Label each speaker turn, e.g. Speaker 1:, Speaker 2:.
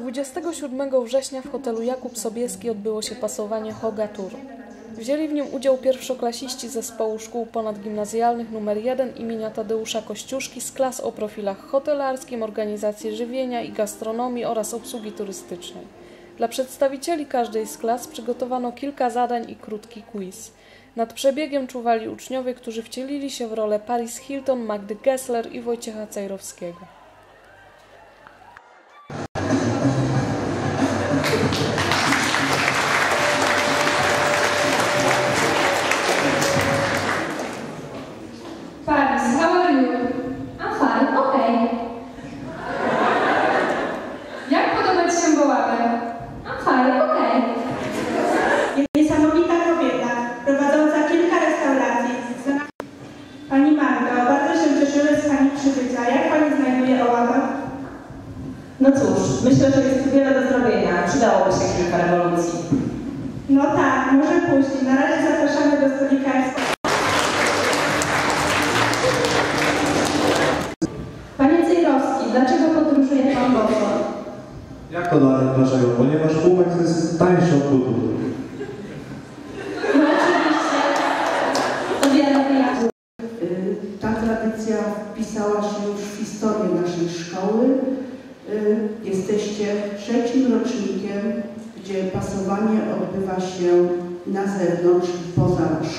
Speaker 1: 27 września w hotelu Jakub Sobieski odbyło się pasowanie Hoga Tour. Wzięli w nim udział pierwszoklasiści zespołu szkół ponadgimnazjalnych nr 1 imienia Tadeusza Kościuszki z klas o profilach hotelarskim, organizacji żywienia i gastronomii oraz obsługi turystycznej. Dla przedstawicieli każdej z klas przygotowano kilka zadań i krótki quiz. Nad przebiegiem czuwali uczniowie, którzy wcielili się w rolę Paris Hilton, Magdy Gessler i Wojciecha Cejrowskiego.
Speaker 2: Ci się Boławę?
Speaker 3: I'm fine, okay.
Speaker 4: Niesamowita kobieta, prowadząca kilka restauracji. Pani Magdo, bardzo się cieszymy z Pani przybycia. Jak Pani znajduje Oławę?
Speaker 5: No cóż, myślę, że jest tu wiele do zrobienia. Przydałoby się kilka rewolucji.
Speaker 4: No tak, może później. Na razie zapraszamy do stolika
Speaker 6: Jak to? Ponieważ półmek jest tańszy od butów.
Speaker 3: No oczywiście. O wiele.
Speaker 7: Y, Ta tradycja wpisała się już w historię naszej szkoły. Y, Jesteście trzecim rocznikiem, gdzie pasowanie odbywa się na zewnątrz, poza szkołą.